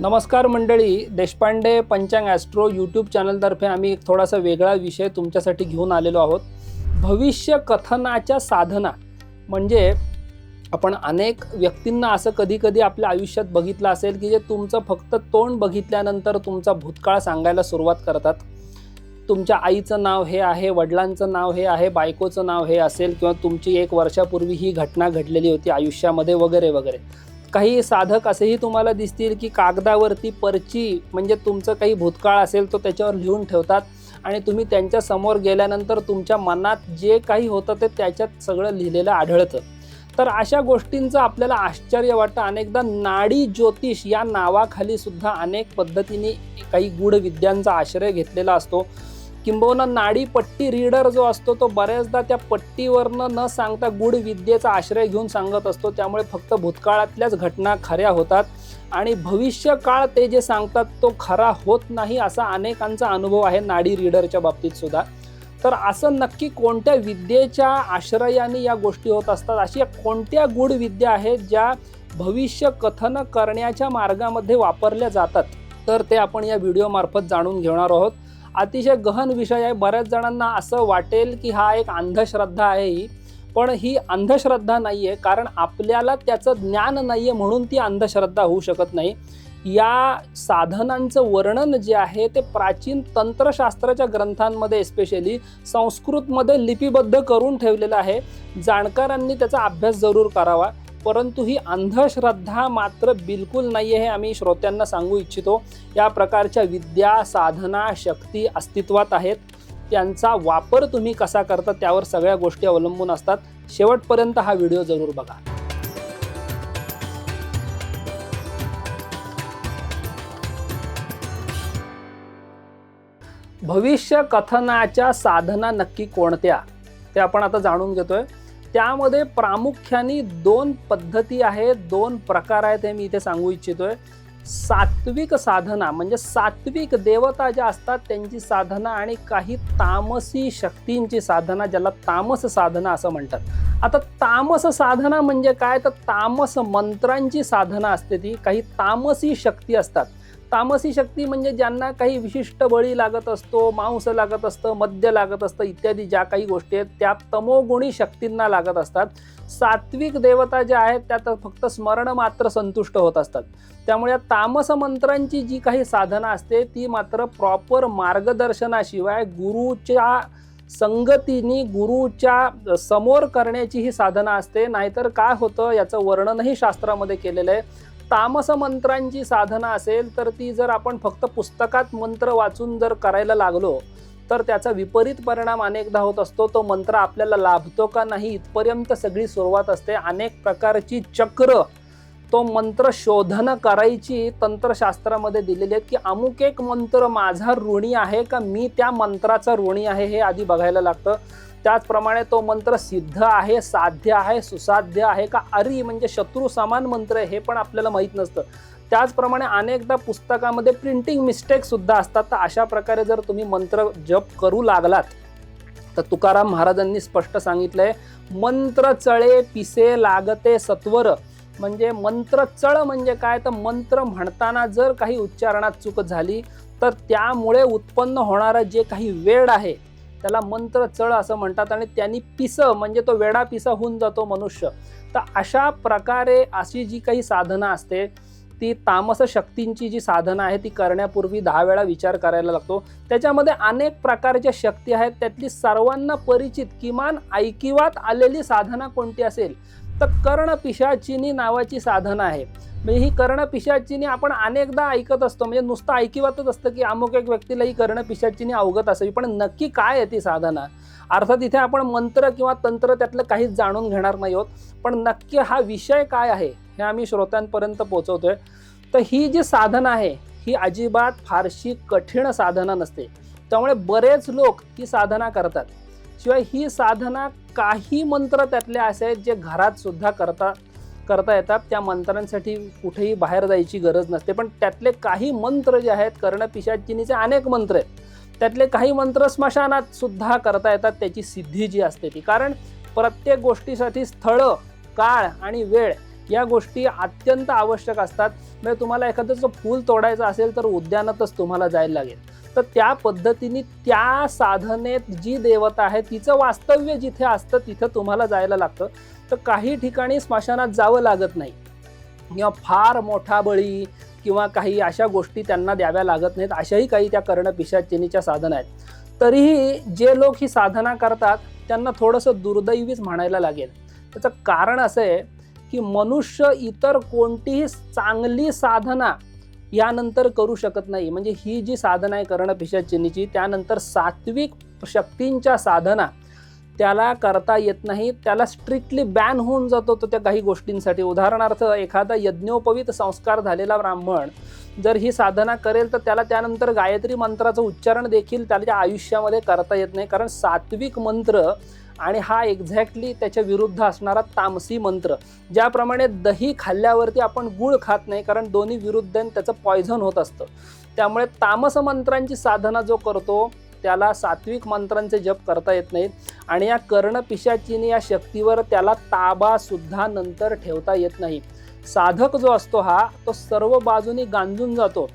नमस्कार मंडळी देशपांडे पंचांग ॲस्ट्रो यूट्यूब चॅनलतर्फे आम्ही एक थोडासा वेगळा विषय तुमच्यासाठी घेऊन आलेलो आहोत. भविष्य कथनाच्या साधना म्हणजे आपण अनेक व्यक्तींना असं कधी कधी आपल्या आयुष्यात बघितलं असेल की जे तुमचं फक्त तोंड बघितल्यानंतर तुमचा भूतकाळ सांगायला सुरुवात करतात. तुमच्या आईचं नाव हे आहे वडिलांचं नाव हे आहे बायकोचं नाव हे असेल किंवा तुमची एक वर्षापूर्वी ही घटना घडलेली होती आयुष्यामध्ये वगैरे वगैरे. काही साधक असेही तुम्हाला दिसतील की कागदावरती पर्ची म्हणजे तुमचं काही भूतकाळ असेल तो त्याच्यावर लिहून ठेवतात आणि तुम्ही त्यांच्यासमोर गेल्यानंतर तुमच्या मनात जे काही होतं ते त्याच्यात सगळं लिहिलेलं आढळतं. तर अशा गोष्टींचं आपल्याला आश्चर्य वाटतं. अनेकदा नाडी ज्योतिष या नावाखाली सुद्धा अनेक पद्धतीने काही गूढ विद्यांचा आश्रय घेतलेला असतो. किंबहुना नाडी पट्टी रीडर जो असतो तो बऱ्याचदा त्या पट्टीवरनं न सांगता गुढ विद्येचा आश्रय घेऊन सांगत असतो. त्यामुळे फक्त भूतकाळातल्याच घटना खऱ्या होतात आणि भविष्यकाळ ते जे सांगतात तो खरा होत नाही असा अनेकांचा अनुभव आहे नाडी रीडरच्या बाबतीत सुद्धा. तर असं नक्की कोणत्या विद्येच्या आश्रयाने या गोष्टी होत असतात? अशी कोणत्या गूढ विद्या आहेत ज्या भविष्य कथन करण्याच्या मार्गामध्ये वापरल्या जातात? तर ते आपण या व्हिडिओमार्फत जाणून घेणार आहोत. अतिशय गहन विषय आहे. बऱ्याच जणांना असं वाटेल की हा एक अंधश्रद्धा आहे ही. पण ही अंधश्रद्धा नाही आहे कारण आपल्याला त्याचं ज्ञान नाही आहे म्हणून ती अंधश्रद्धा होऊ शकत नाही. या साधनांचं वर्णन जे आहे ते प्राचीन तंत्रशास्त्राच्या ग्रंथांमध्ये स्पेशली संस्कृतमध्ये लिपिबद्ध करून ठेवलेलं आहे. जाणकारांनी त्याचा अभ्यास जरूर करावा. परंतु ही अंधश्रद्धा मात्र बिलकुल नाही आहे हे आम्ही श्रोत्यांना सांगू इच्छितो. या प्रकारच्या विद्या साधना शक्ती अस्तित्वात आहेत. त्यांचा वापर तुम्ही कसा करता त्यावर सगळ्या गोष्टी अवलंबून असतात. शेवटपर्यंत हा व्हिडिओ जरूर बघा. भविष्य कथनाच्या साधना नक्की कोणत्या? ते आपण आता जाणून घेतोय. त्यामध्ये प्रामुख्याने दोन पद्धती आहेत दोन प्रकार आहेत हे मी इथे सांगू इच्छितोय. सात्विक साधना म्हणजे सात्विक देवता ज्या असतात त्यांची साधना आणि काही तामसी शक्तींची साधना ज्याला तामस साधना असं म्हणतात. आता तामस साधना म्हणजे काय? तर तामस मंत्रांची साधना असते ती. काही तामसी शक्ती असतात. तामसी शक्ती म्हणजे ज्यांना काही विशिष्ट बळी लागत असतो मांस लागत असतं मद्य लागत असतं इत्यादी ज्या काही गोष्टी आहेत त्या तमोगुणी शक्तींना लागत असतात. सात्विक देवता ज्या आहेत त्या तर फक्त स्मरण मात्र संतुष्ट होत असतात. त्यामुळे तामस मंत्रांची जी काही साधना असते ती मात्र प्रॉपर मार्गदर्शनाशिवाय गुरुच्या संगतीने गुरुच्या समोर करण्याची ही साधना असते. नाहीतर काय होतं याचं वर्णनही शास्त्रामध्ये केलेलं आहे. तामस मंत्रांची साधना असेल तर ती जर आपण फक्त पुस्तकात मंत्र वाचून जर करायला लागलो तर त्याचा विपरीत परिणाम अनेकदा होत असतो. तो मंत्र आपल्याला लाभतो का नाही इथपर्यंत सगळी सुरुवात असते. अनेक प्रकारची चक्र तो मंत्र शोधन करायची तंत्रशास्त्रामध्ये दिलेली आहेत की अमुक एक मंत्र माझा ऋणी आहे का? मी त्या मंत्राचा ऋणी आहे हे आधी बघायला लागतं. त्याचप्रमाणे तो मंत्र सिद्ध आहे साध्य आहे सुसाध्य आहे का अरी म्हणजे शत्रू समान मंत्र आहे हे पण आपल्याला माहीत नसतं. त्याचप्रमाणे अनेकदा पुस्तकामध्ये प्रिंटिंग मिस्टेकसुद्धा असतात. तर अशा प्रकारे जर तुम्ही मंत्र जप करू लागलात तर तुकाराम महाराजांनी स्पष्ट सांगितलं आहे मंत्र चळे पिसे लागते सत्वर. म्हणजे मंत्र चळ म्हणजे काय? तर मंत्र म्हणताना जर काही उच्चारणात चूक झाली तर त्यामुळे उत्पन्न होणारं जे काही वेळ आहे त्याला मंत्र चळ असं म्हणतात आणि त्यांनी पिस म्हणजे तो वेडा पिसा होऊन जातो मनुष्य. तर अशा प्रकारे अशी जी काही साधना असते ती तामस शक्तींची जी साधना आहे ती करण्यापूर्वी दहा वेळा विचार करायला लागतो. त्याच्यामध्ये अनेक प्रकारच्या शक्ती आहेत त्यातली सर्वांना परिचित किमान ऐकिवात आलेली साधना कोणती असेल? तर कर्ण पिशाचिनी नावाची साधन आहे. म्हणजे ही कर्ण पिशाचिनी आपण अनेकदा ऐकत असतो. म्हणजे नुसतं ऐकिवातच असतं की अमुक एक व्यक्तीला ही कर्ण पिशाचिनी अवगत असावी. पण नक्की काय आहे ती साधना? अर्थात इथे आपण मंत्र किंवा तंत्र त्यातलं काहीच जाणून घेणार नाही आहोत. पण नक्की हा विषय काय आहे हे आम्ही श्रोत्यांपर्यंत पोहोचवतोय. तर ही जी साधना आहे ही अजिबात फारशी कठीण साधना नसते. त्यामुळे बरेच लोक ही साधना करतात. शिवाय ही साधना काही मंत्र त्यातले असे आहेत जे घरात सुद्धा करता करता येतात. त्या मंत्रांसाठी कुठेही बाहेर जायची गरज नसते. पण त्यातले काही मंत्र जे आहेत कर्ण पिशाचिनीचे अनेक मंत्र आहेत. त्यातले काही मंत्र स्मशानात सुद्धा करता येतात त्याची सिद्धी जी असते ती. कारण प्रत्येक गोष्टीसाठी स्थळ काळ आणि वेळ या गोष्टी अत्यंत आवश्यक असतात. म्हणजे तुम्हाला एखादं फूल तोडायचं असेल तर उद्यानातच तुम्हाला जायला लागेल. तर त्या पद्धतीने त्या साधनेत जी देवता आहे तिचं वास्तव्य जिथे असतं तिथं तुम्हाला जायला लागतं. तर काही ठिकाणी स्मशानात जावं लागत नाही. किंवा फार मोठा बळी किंवा काही अशा गोष्टी त्यांना द्याव्या लागत नाहीत. अशाही काही त्या कर्णपिशाचिनीच्या साधना आहेत. तरीही जे लोक ही साधना करतात त्यांना थोडंसं दुर्दैवीच म्हणायला लागेल. त्याचं कारण असं आहे की मनुष्य इतर कोणतीही चांगली साधना यानंतर करू शकत नाही. म्हणजे ही जी साधना आहे कर्णपिशाचिनीची त्यानंतर सात्विक शक्तींच्या साधना त्याला करता येत नाही. त्याला स्ट्रिक्टली बॅन होऊन जातो तो त्या काही गोष्टींसाठी. उदाहरणार्थ एखादा यज्ञोपवित संस्कार झालेला ब्राह्मण जर ही साधना करेल तर त्याला त्यानंतर गायत्री मंत्राचं उच्चारण देखील त्याच्या आयुष्यामध्ये करता येत नाही. कारण सात्विक मंत्र आणि हा एक्झॅक्टली त्याच्या विरुद्ध असणारा तामसी मंत्र. ज्याप्रमाणे दही खाल्ल्यावरती आपण गुळ खात नाही कारण दोन्ही विरुद्ध त्याचं पॉयझन होत असतं. त्यामुळे तामस मंत्रांची साधना जो करतो त्याला सात्विक मंत्रांचे जप करता येत नाहीत. आणि या कर्णपिशाचीने या शक्तीवर त्याला ताबासुद्धा नंतर ठेवता येत नाही. साधक जो असतो हा तो सर्व बाजूनी गांजून जातो.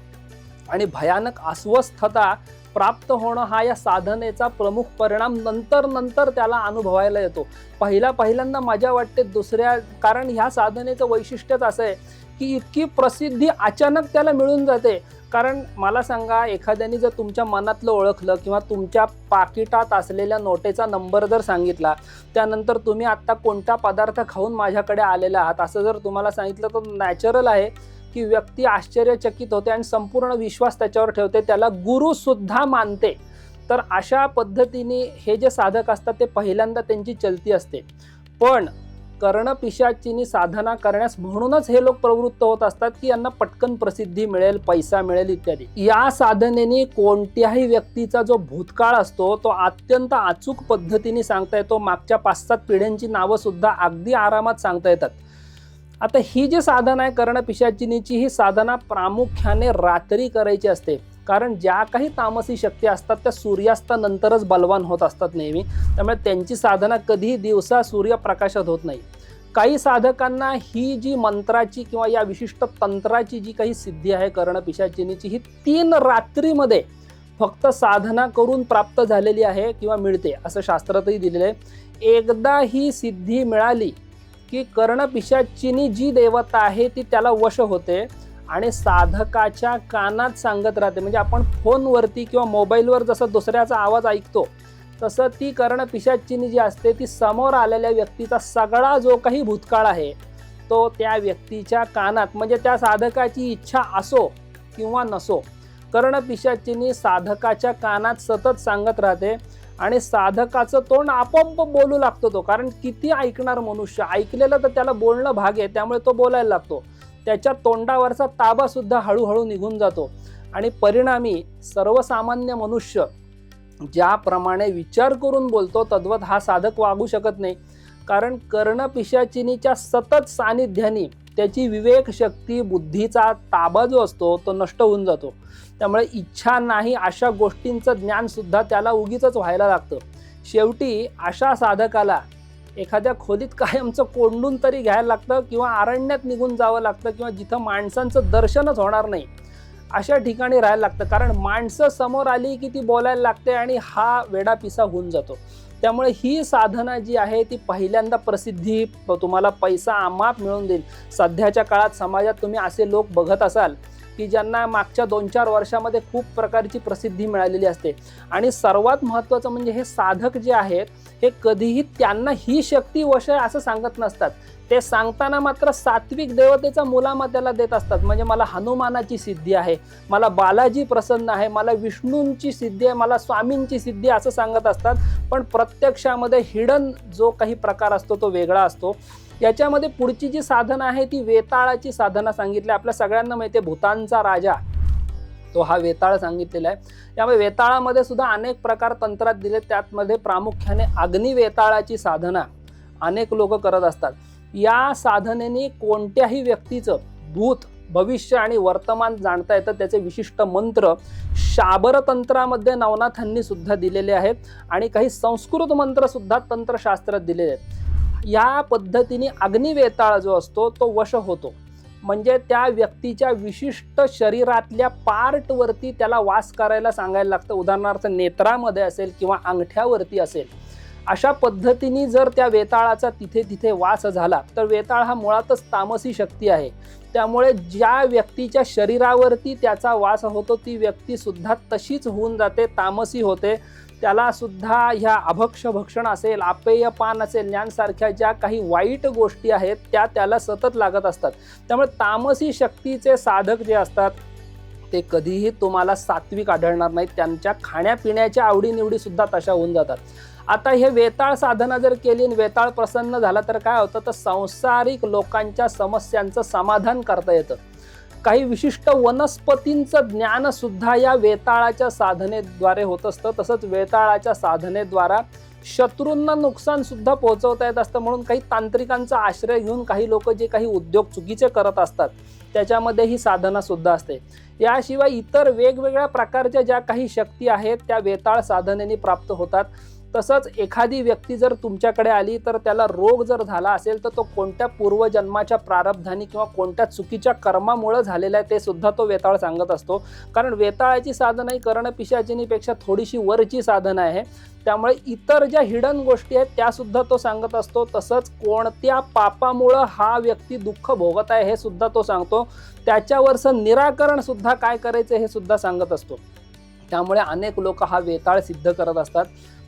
आणि भयानक अस्वस्थता प्राप्त होणं हा या साधनेचा प्रमुख परिणाम नंतर नंतर त्याला अनुभवायला येतो. पहिला पहिल्यांदा मजा वाटते दुसऱ्या कारण ह्या साधनेचं वैशिष्ट्यच असं आहे की इतकी प्रसिद्धी अचानक त्याला मिळून जाते. कारण मला सांगा एखाद्याने जर तुमच्या मनातलं ओळखलं किंवा तुमच्या पाकिटात असलेल्या नोटेचा नंबर जर सांगितला त्यानंतर तुम्ही आत्ता कोणता पदार्थ खाऊन माझ्याकडे आलेला आहात? असं जर तुम्हाला सांगितलं तर नॅचरल आहे. की व्यक्ती आश्चर्यचकित होते आणि संपूर्ण विश्वास त्याच्यावर ठेवते त्याला गुरुसुद्धा मानते. तर अशा पद्धतीने हे जे साधक असतात ते पहिल्यांदा त्यांची चलती असते. पण कर्णपिशाचीनी साधना करण्यास म्हणूनच हे लोक प्रवृत्त होत असतात की यांना पटकन प्रसिद्धी मिळेल पैसा मिळेल इत्यादी. या साधनेने कोणत्याही व्यक्तीचा जो भूतकाळ असतो तो अत्यंत अचूक पद्धतीने सांगता येतो. मागच्या पाच सात पिढ्यांची नावं सुद्धा अगदी आरामात सांगता येतात. आता ही जी साधना आहे कर्णपिशाचिनीची ही साधना प्रामुख्याने रात्री करायची असते. कारण ज्या काही तामसी शक्ती असतात त्या सूर्यास्तानंतरच बलवान होत असतात नेहमी. त्यामुळे त्यांची साधना कधीही दिवसा सूर्यप्रकाशात होत नाही. काही साधकांना ही जी मंत्राची किंवा या विशिष्ट तंत्राची जी काही सिद्धी आहे कर्णपिशाचिनीची ही तीन रात्रीमध्ये फक्त साधना करून प्राप्त झालेली आहे किंवा मिळते असं शास्त्रातही दिलेलं आहे. एकदा ही सिद्धी मिळाली की कर्णपिशाचिनी जी देवता आहे ती त्याला वश होते आणि साधकाच्या कानात सांगत राहते. म्हणजे आपण फोनवरती किंवा मोबाईलवर जसं दुसऱ्याचा आवाज ऐकतो तसं ती कर्णपिशाचिनी जी असते ती समोर आलेल्या व्यक्तीचा सगळा जो काही भूतकाळ आहे तो त्या व्यक्तीच्या कानात म्हणजे त्या साधकाची इच्छा असो किंवा नसो कर्णपिशाचिनी साधकाच्या कानात सतत सांगत राहते आणि साधकाचं तोंड आपोआप बोलू लागतो तो. कारण किती ऐकणार मनुष्य? ऐकलेलं तर त्याला बोलणं भाग आहे त्यामुळे तो बोलायला लागतो. त्याच्या तोंडावरचा ताबा सुद्धा हळूहळू निघून जातो. आणि परिणामी सर्वसामान्य मनुष्य ज्याप्रमाणे विचार करून बोलतो तद्वत हा साधक वागू शकत नाही. कारण कर्णपिशाचिनीच्या सतत सानिध्याने त्याची विवेक शक्ती बुद्धीचा ताबा जो असतो तो नष्ट होऊन जातो. त्यामुळे इच्छा नाही अशा गोष्टींचं ज्ञानसुद्धा त्याला उगीच व्हायला लागतं. शेवटी अशा साधकाला एखाद्या खोलीत कायमचं कोंडून तरी घ्यायला लागतं किंवा अरण्यात निघून जावं लागतं किंवा जिथं माणसांचं दर्शनच होणार नाही अशा ठिकाणी राहायला लागतं. कारण माणसं समोर आली की ती बोलायला लागते आणि हा वेडापिसा होऊन जातो. त्यामुळे ही साधना जी आहे ती पहिल्यांदा प्रसिद्धी तुम्हाला पैसा आमाप मिळवून देईल. सध्याच्या काळात समाजात तुम्ही असे लोक बघत असाल की ज्यांना मागच्या दोन चार वर्षामध्ये खूप प्रकारची प्रसिद्धी मिळालेली असते. आणि सर्वात महत्त्वाचं म्हणजे हे साधक जे आहेत हे कधीही त्यांना ही शक्ती वश आहे असं सांगत नसतात. ते सांगताना मात्र सात्विक देवतेचा मुलामा त्याला देत असतात. म्हणजे मला हनुमानाची सिद्धी आहे मला बालाजी प्रसन्न आहे मला विष्णूंची सिद्धी आहे मला स्वामींची सिद्धी असं सांगत असतात. पण प्रत्यक्षामध्ये हिडन जो काही प्रकार असतो तो वेगळा असतो. याच्यामध्ये पुढची जी साधना आहे ती वेताळाची साधना सांगितली. आपल्या सगळ्यांना माहिती आहे भूतांचा राजा तो हा वेताळ सांगितलेला आहे. त्यामुळे वेताळामध्ये सुद्धा अनेक प्रकार तंत्रात दिले त्यातमध्ये प्रामुख्याने अग्निवेताळाची साधना अनेक लोक करत असतात. या साधनेने कोणत्याही व्यक्तीचं भूत भविष्य आणि वर्तमान जाणता येतं त्याचे विशिष्ट मंत्र शाबरतंत्रामध्ये नवनाथांनी सुद्धा दिलेले आहेत. आणि काही संस्कृत मंत्रसुद्धा तंत्रशास्त्रात दिलेले आहेत. या पद्धतीने अग्निवेताळ जो असतो तो वश होतो. म्हणजे त्या व्यक्तीच्या विशिष्ट शरीरातल्या पार्टवरती त्याला वास करायला सांगायला लागतं. उदाहरणार्थ नेत्रामध्ये असेल किंवा अंगठ्यावरती असेल. अशा पद्धतीने जर त्या वेताळाचा तिथे तिथे वास झाला तर वेताळ हा मुळातच तामसी शक्ती आहे. त्यामुळे ज्या व्यक्तीच्या शरीरावरती त्याचा वास होतो ती व्यक्ती सुद्धा तशीच होऊन जाते तामसी होते. त्याला सुद्धा ह्या अभक्ष भक्षण असेल अपेय पान असेल ज्ञानसारख्या ज्या काही वाईट गोष्टी आहेत त्या त्याला सतत लागत असतात. त्यामुळे तामसी शक्तीचे साधक जे असतात ते कधीही तुम्हाला सात्विक आढळणार नाहीत. त्यांच्या खाण्यापिण्याच्या आवडीनिवडीसुद्धा तशा होऊन जातात. आता हे वेताळ साधना जर केली आणि वेताळ प्रसन्न झाला तर काय होतं? तर सांसारिक लोकांच्या समस्यांचं समाधान करता येतं. काही विशिष्ट वनस्पतींचं ज्ञान सुद्धा या वेताळाच्या साधनेद्वारे होत असतं. तसंच वेताळाच्या साधनेद्वारा शत्रूंना नुकसान सुद्धा पोहोचवता येत असतं. म्हणून काही तांत्रिकांचा आश्रय घेऊन काही लोक जे काही उद्योग चुकीचे करत असतात त्याच्यामध्ये ही साधना सुद्धा असते. याशिवाय इतर वेगवेगळ्या प्रकारच्या ज्या काही शक्ती आहेत त्या वेताळ साधनेने प्राप्त होतात. तसंच एखादी व्यक्ती जर तुमच्याकडे आली तर त्याला रोग जर झाला असेल तर तो कोणत्या पूर्वजन्माच्या प्रारब्धाने किंवा कोणत्या चुकीच्या कर्मामुळं झालेला आहे ते सुद्धा तो वेताळ सांगत असतो. कारण वेताळाची साधनं ही कर्ण पिशाचिनीपेक्षा थोडीशी वरची साधनं आहे. त्यामुळे इतर ज्या हिडन गोष्टी आहेत त्यासुद्धा तो सांगत असतो. तसंच कोणत्या पापामुळं हा व्यक्ती दुःख भोगत आहे हे सुद्धा तो सांगतो. त्याच्यावरचं निराकरण सुद्धा काय करायचं हे सुद्धा सांगत असतो. त्यामुळे अनेक लोक हा वेताळ सिद्ध करत असतात.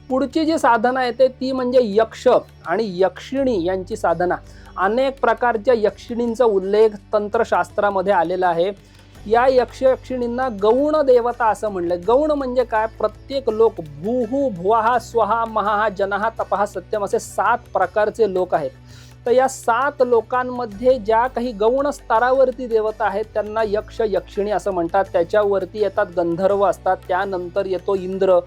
पुढची जी साधना येते ती म्हणजे यक्ष आणि यक्षिणी यांची साधना. अनेक प्रकारच्या यक्षिणींचा उल्लेख तंत्रशास्त्रामध्ये आलेला आहे. या यक्ष यक्षिणींना गौण देवता असं म्हणलं. गौण म्हणजे काय? प्रत्येक लोक भूहू भुवाहा स्वहा महाहा जनहा तपहा सत्यम असे सात प्रकारचे लोक आहेत. तर या सात लोकांमध्ये ज्या काही गौण स्तरावरती देवता आहेत त्यांना यक्ष यक्षिणी असं म्हणतात. त्याच्यावरती येतात गंधर्व असतात. त्यानंतर येतो इंद्र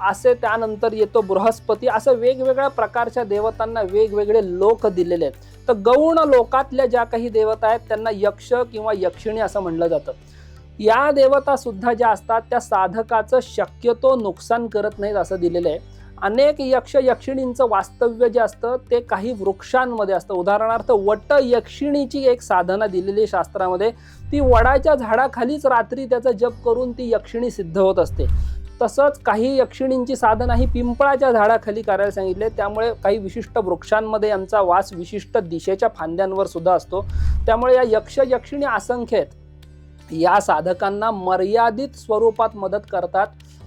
असे त्यानंतर येतो बृहस्पती. असं वेगवेगळ्या प्रकारच्या देवतांना वेगवेगळे लोक दिलेले आहेत. तर गौण लोकातल्या ज्या काही देवता आहेत त्यांना यक्ष किंवा यक्षिणी असं म्हणलं जातं. या देवता सुद्धा ज्या असतात त्या साधकाचं शक्यतो नुकसान करत नाहीत असं दिलेलं आहे. अनेक यक्ष यक्षिणींचं वास्तव्य जे असतं ते काही वृक्षांमध्ये असतं. उदाहरणार्थ वट यक्षिणीची एक साधना दिलेली शास्त्रामध्ये. ती वडाच्या झाडाखालीच रात्री त्याचा जप करून ती यक्षिणी सिद्ध होत असते. तसंच काही यक्षिणींची साधना ही पिंपळाच्या झाडाखाली करायला सांगितले. त्यामुळे काही विशिष्ट वृक्षांमध्ये यांचा वास विशिष्ट दिशेच्या फांद्यांवर सुद्धा असतो. त्यामुळे या यक्ष यक्षिणी असंख्य आहेत. या साधकांना मर्यादित स्वरूपात मदत करतात.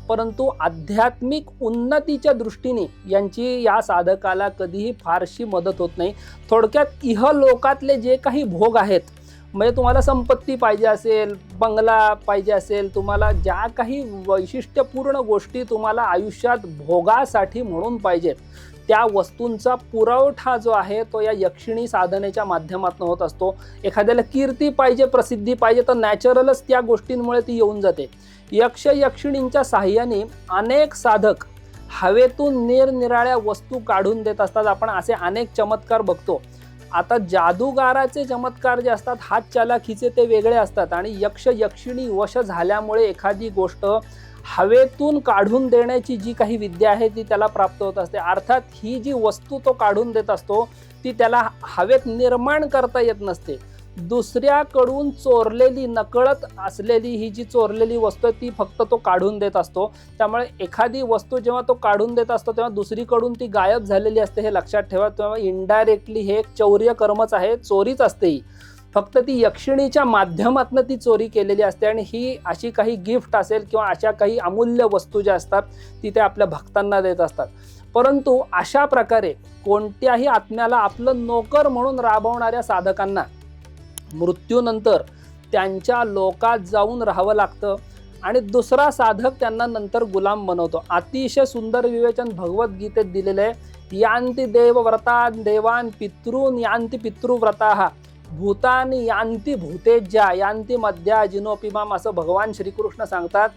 परंतु आध्यात्मिक उन्नतीच्या दृष्टीने यांची या साधकाला कधीही फारशी मदत होत नाही. थोडक्यात इहलोकातले जे काही भोग आहेत म्हणजे तुम्हाला संपत्ती पाहिजे असेल बंगला पाहिजे असेल तुम्हाला ज्या काही वैशिष्ट्यपूर्ण गोष्टी तुम्हाला आयुष्यात भोगासाठी म्हणून पाहिजेत त्या वस्तूंचा पुरवठा जो आहे तो या यक्षिणी साधनेच्या माध्यमातून होत असतो. एखाद्याला कीर्ती पाहिजे प्रसिद्धी पाहिजे तर नॅचरलच त्या गोष्टींमुळे ती येऊन जाते. यक्ष यक्षिणींच्या साह्याने अनेक साधक हवेतून निरनिराळ्या वस्तू काढून देत असतात. आपण असे अनेक चमत्कार बघतो. आता जादूगाराचे चमत्कार जे असतात हात चालाखीचे ते वेगळे असतात आणि यक्ष यक्षिणी वश झाल्यामुळे एखादी गोष्ट हवेतून काढून देण्याची जी काही विद्या आहे ती त्याला प्राप्त होत असते. अर्थात ही जी वस्तू तो काढून देत असतो ती त्याला हवेत निर्माण करता येत नसते. दुसऱ्याकडून चोरलेली नकळत असलेली ही जी चोरलेली वस्तू आहे ती फक्त तो काढून देत असतो. त्यामुळे एखादी वस्तू जेव्हा तो काढून देत असतो तेव्हा दुसरीकडून ती गायब झालेली असते हे लक्षात ठेवा. तेव्हा इनडायरेक्टली हे एक चौर्य कर्मच आहे चोरीच असते ही. फक्त ती यक्षिणीच्या माध्यमातून ती चोरी केलेली असते आणि ही अशी काही गिफ्ट असेल किंवा अशा काही अमूल्य वस्तू ज्या असतात ती ते आपल्या भक्तांना देत असतात. परंतु अशा प्रकारे कोणत्याही आत्म्याला आपलं नोकर म्हणून राबवणाऱ्या साधकांना मृत्यूनंतर त्यांच्या लोकात जाऊन राहावं लागतं. आणि दुसरा साधक त्यांना नंतर गुलाम बनवतो. अतिशय सुंदर विवेचन भगवद्गीतेत दिलेलं आहे. यांती देवव्रता देवान पितृन यांती पितृव्रता भूतानी यांती भूतेज्या यांती मध्या जिनोपिमाम असं भगवान श्रीकृष्ण सांगतात.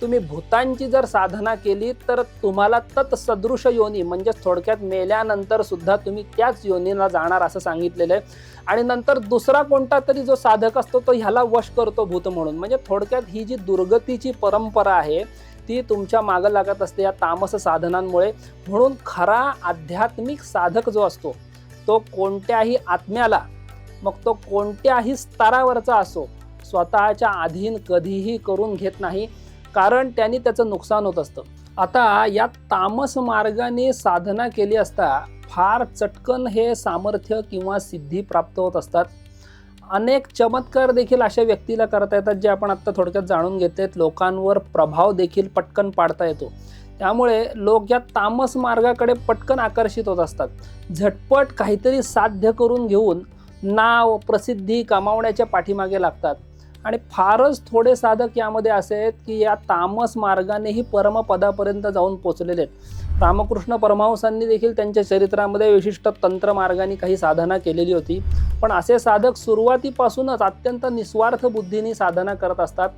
तुम्ही भूतांची जर साधना केली तर तुम्हाला तत्सदृश योनी म्हणजेच थोडक्यात मेल्यानंतर सुद्धा तुम्ही त्याच योनीला जाणार असं सांगितलेलं आहे. आणि नंतर दुसरा कोणता तरी जो साधक असतो तो ह्याला वश करतो भूत म्हणून. म्हणजे थोडक्यात ही जी दुर्गतीची परंपरा आहे ती तुमच्या मागं लागत असते या तामस साधनांमुळे. म्हणून खरा आध्यात्मिक साधक जो असतो तो कोणत्याही आत्म्याला मग तो कोणत्याही स्तरावरचा असो स्वतःच्या अधीन कधीही करून घेत नाही. कारण त्यांनी त्याचं नुकसान होत असतं. आता या तामस मार्गाने साधना केली असता फार चटकन हे सामर्थ्य किंवा सिद्धी प्राप्त होत असतात. अनेक चमत्कार देखील अशा व्यक्तीला करता येतात जे आपण आत्ता थोडक्यात जाणून घेतलेत. लोकांवर प्रभाव देखील पटकन पाडता येतो. त्यामुळे लोक या तामस मार्गाकडे पटकन आकर्षित होत असतात. झटपट काहीतरी साध्य करून घेऊन नाव प्रसिद्धी कमावण्याच्या पाठीमागे लागतात. आणि फारच थोडे साधक यामध्ये असे आहेत की या तामस मार्गानेही परमपदापर्यंत जाऊन पोचलेले आहेत. रामकृष्ण परमहंसांनी देखील त्यांच्या चरित्रामध्ये विशिष्ट तंत्र मार्गाने काही साधना केलेली होती. पण असे साधक सुरुवातीपासूनच अत्यंत निस्वार्थ बुद्धीने साधना करत असतात.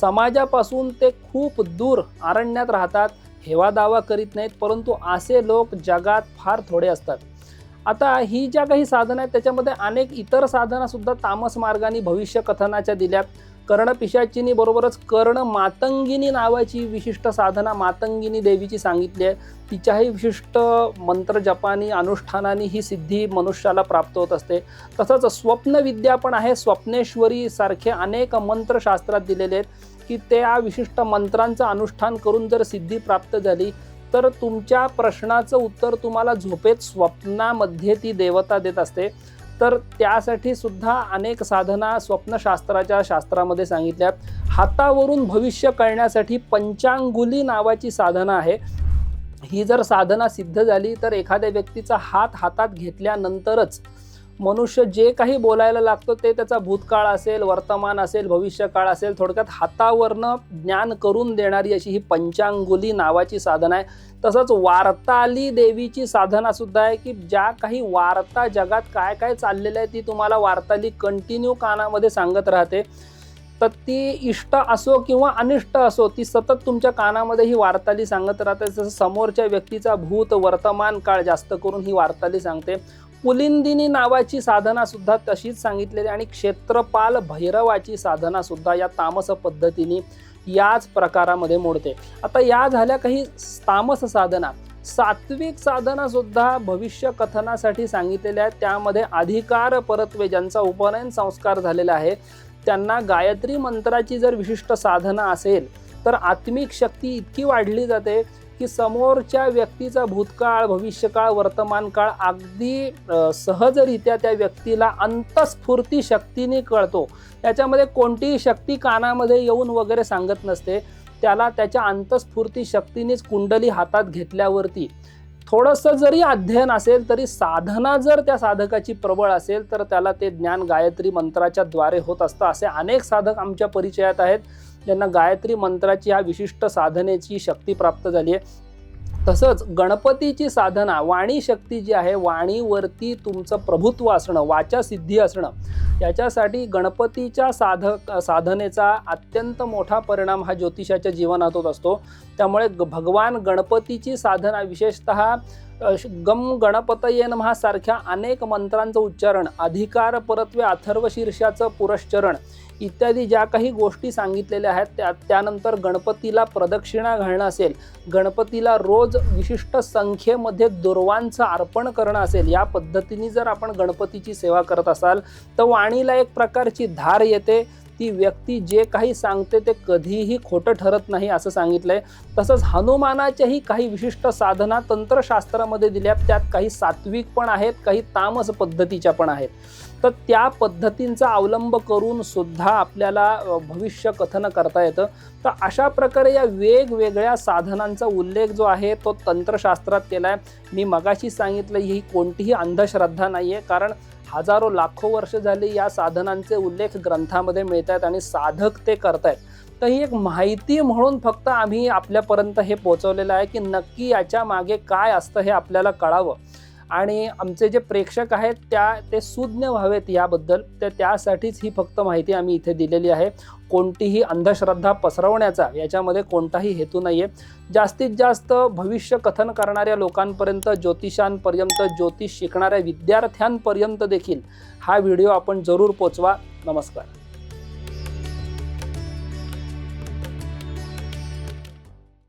समाजापासून ते खूप दूर अरण्यात राहतात. हेवा दावा करीत नाहीत परंतु असे लोक जगात फार थोडे असतात. आता ही ज्या काही साधनं आहेत त्याच्यामध्ये अनेक इतर साधनासुद्धा तामस मार्गाने भविष्य कथनाच्या दिल्यात. कर्ण पिशाचिनी बरोबरच कर्ण मातंगिनी नावाची विशिष्ट साधना मातंगिनी देवीची सांगितली आहे. तिच्याही विशिष्ट मंत्र जपानी अनुष्ठानाने ही सिद्धी मनुष्याला प्राप्त होत असते. तसंच स्वप्नविद्या पण आहे. स्वप्नेश्वरी सारखे अनेक मंत्रशास्त्रात दिलेले आहेत की त्या विशिष्ट मंत्रांचं अनुष्ठान करून जर सिद्धी प्राप्त झाली तर तुमच्या प्रश्नाचं उत्तर तुम्हाला झोपेत स्वप्नामध्ये ती देवता देत असते. तर त्यासाठी सुद्धा अनेक साधना स्वप्नशास्त्राच्या शास्त्रामध्ये सांगितल्यात हातावरून भविष्य कळण्यासाठी पंचांगुली नावाची साधना आहे. ही जर साधना सिद्ध झाली तर एखाद्या व्यक्तीचा हात हातात घेतल्यानंतरच मनुष्य जे काही बोलायला लागतो ते त्याचा भूतकाळ असेल वर्तमान असेल भविष्यकाळ असेल थोडक्यात हातावरनं ज्ञान करून देणारी अशी ही पंचांगुली नावाची साधना आहे. तसंच वार्ताली देवीची साधना सुद्धा आहे की ज्या काही वार्ता जगात काय काय चाललेलं आहे ती तुम्हाला वार्ताली कंटिन्यू कानामध्ये सांगत राहते. तर ती इष्ट असो किंवा अनिष्ट असो ती सतत तुमच्या कानामध्ये ही वार्ताली सांगत राहते. जसं समोरच्या व्यक्तीचा भूत वर्तमान काळ जास्त करून ही वार्ताली सांगते. पुलिंदिनी नावाची साधना सुद्धा तशीच सांगितलेली आणि क्षेत्रपाल भैरवाची साधना सुद्धा या तामस पद्धतीने याच प्रकारामध्ये मोडते. आता या झाल्या काही तामस साधना. सात्विक साधना सुद्धा भविष्य कथनासाठी सांगितलेल्या आहेत. त्यामध्ये अधिकार परत्वे ज्यांचा उपनयन संस्कार झालेला आहे त्यांना गायत्री मंत्राची जर विशिष्ट साधना असेल तर आत्मिक शक्ती इतकी वाढली जाते की समोरच्या व्यक्तीचा भूतकाळ भविष्यकाळ वर्तमान काळ अगदी सहजरित्या त्या व्यक्तीला अंतस्फूर्ती शक्तीने कळतो. त्याच्यामध्ये कोणतीही शक्ती कानामध्ये येऊन वगैरे सांगत नसते. त्याला त्याच्या अंतस्फूर्ती शक्तीनेच कुंडली हातात घेतल्यावरती. थोडंसं जरी अध्ययन असेल तरी साधना जर त्या साधकाची प्रबळ असेल तर त्याला ते ज्ञान गायत्री मंत्राच्या द्वारे होत असतं असे अनेक साधक आमच्या परिचयात आहेत. ज्यांना गायत्री मंत्राची या विशिष्ट साधनेची शक्ती प्राप्त झाली आहे. तसंच गणपतीची साधना वाणी शक्ती जी आहे वाणीवरती तुमचं प्रभुत्व असणं वाचासिद्धी असणं याच्यासाठी गणपतीच्या साधक साधनेचा अत्यंत मोठा परिणाम हा ज्योतिषाच्या जीवनात होत असतो. त्यामुळे ग- भगवान गणपतीची साधना विशेषत गम गणपतये नमः सारख्या अनेक मंत्रांचं उच्चारण अधिकार परत्वे अथर्व शीर्षाचं पुरश्चरण इत्यादी ज्या काही गोष्टी सांगितलेल्या आहेत त्या त्यानंतर गणपतीला प्रदक्षिणा घालणं असेल गणपतीला रोज विशिष्ट संख्येमध्ये दुर्वांचं अर्पण करणं असेल या पद्धतीने जर आपण गणपतीची सेवा करत असाल तर वाणीला एक प्रकारची धार येते. ती व्यक्ती जे काही सांगते ते कधीही खोटं ठरत नाही असं सांगितलंय. तसंच हनुमानाच्याही काही विशिष्ट साधना तंत्रशास्त्रामध्ये दिल्या त्यात काही सात्विक पण आहेत काही तामस पद्धतीच्या पण आहेत. तर त्या पद्धतींचा अवलंब करून सुद्धा आपल्याला भविष्य कथन करता येतं. तर अशा प्रकारे या वेगवेगळ्या साधनांचा उल्लेख जो आहे तो तंत्रशास्त्रात केला आहे मी मगाशी सांगितलं ही कोणतीही अंधश्रद्धा नाही आहे कारण हजारो लाखो वर्ष झाली या साधनांचे उल्लेख ग्रंथामध्ये मिळत आहेत आणि साधक ते करतायत. तर ही एक माहिती म्हणून फक्त आम्ही आपल्यापर्यंत हे पोचवलेलं आहे की नक्की याच्या मागे काय असतं हे आपल्याला कळावं. आणि आमचे जे प्रेक्षक आहेत त्या ते सुज्ञ व्हावेत याबद्दल. तर त्यासाठीच ही फक्त माहिती आम्ही इथे दिलेली आहे. कोणतीही अंधश्रद्धा पसरवण्याचा याच्यामध्ये कोणताही हेतू नाही आहे जास्तीत जास्त भविष्य कथन करणाऱ्या लोकांपर्यंत ज्योतिषांपर्यंत ज्योतिष शिकणाऱ्या विद्यार्थ्यांपर्यंत देखील हा व्हिडिओ आपण जरूर पोचवा. नमस्कार.